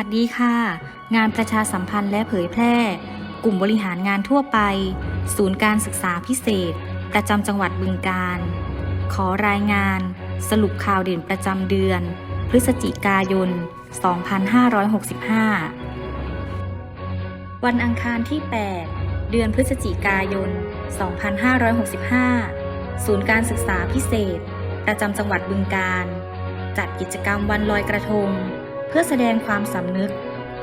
สวัสดีค่ะ งานประชาสัมพันธ์และเผยแพร่ กลุ่มบริหารงานทั่วไป ศูนย์การศึกษาพิเศษ ประจำจังหวัดบึงกาฬขอรายงาน สรุปข่าวเด่นประจำเดือน พฤศจิกายน 2565 วันอังคารที่ 8 เดือนพฤศจิกายน 2565 ศูนย์การศึกษาพิเศษ ประจำจังหวัดบึงกาฬจัดกิจกรรมวันลอยกระทง เพื่อแสดงความสำนึก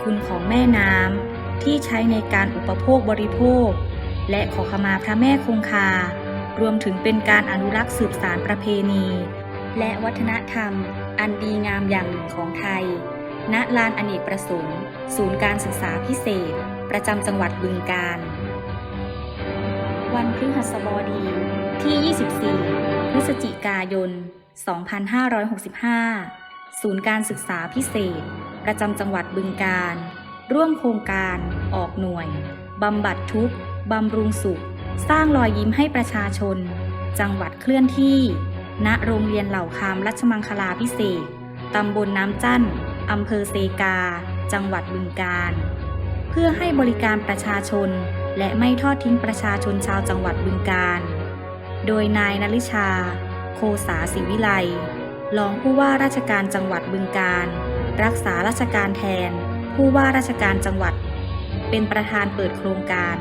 คุณของแม่น้ำที่ใช้ในการอุปโภคบริโภค และขอขมาพระแม่คงคา รวมถึงเป็นการอนุรักษ์สืบสารประเพณี และวัฒนธรรม อันดีงามอย่างหนึ่งของไทย ณ ลานอเนกประสงค์ ศูนย์การศึกษาพิเศษ ประจำจังหวัดบึงกาฬวันพฤหัสบดีที่ 24 พฤศจิกายน 2565 ศูนย์การศึกษาพิเศษ ประจำจังหวัดบึงกาฬร่วมโครงการออกหน่วย บำบัดทุกข์บำรุงสุข สร้างรอยยิ้มให้ประชาชน จังหวัดเคลื่อนที่ ณโรงเรียนเหล่าคามรัชมังคลาพิเศษตำบลน้ำจั่นอำเภอเซกา จังหวัดบึงกาฬเพื่อให้บริการประชาชน และไม่ทอดทิ้งประชาชนชาวจังหวัดบึงกาฬโดยนายนลิชา โคสาศิวิไล รองผู้ว่าราชการจังหวัดบึงกาฬรักษาราชการแทน ผู้ว่าราชการจังหวัด เป็นประธานเปิดโครงการ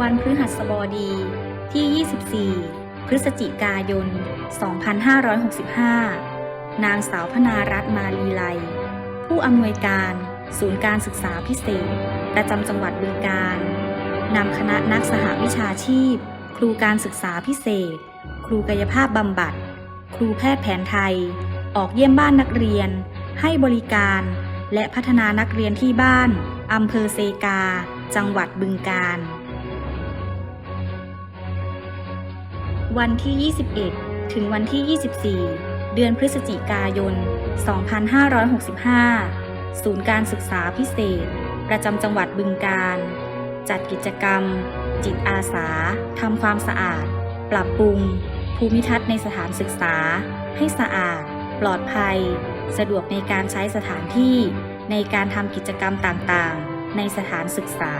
วันพฤหัสบดีที่ 24 พฤศจิกายน 2565 นางสาวพนารัตน์มาลีไล ผู้อำนวยการศูนย์การศึกษาพิเศษ ประจำจังหวัดบึงกาฬนำคณะนักสหวิชาชีพ ครูการศึกษาพิเศษ ครูกายภาพบำบัด ครูแพทย์แผนไทย ออกเยี่ยมบ้านนักเรียน ให้บริการ และพัฒนานักเรียนที่บ้านอำเภอเซกา จังหวัดบึงกาฬวันที่ 21 ถึงวันที่ 24 เดือนพฤศจิกายน 2565 ศูนย์การศึกษาพิเศษ ประจำจังหวัดบึงกาฬจัดกิจกรรม จิตอาสาทำความสะอาด ปรับปรุง ภูมิทัศน์ในสถานศึกษา ให้สะอาด ปลอดภัย สะดวกในการใช้สถานที่ ในการทำกิจกรรมต่างๆ ในสถานศึกษา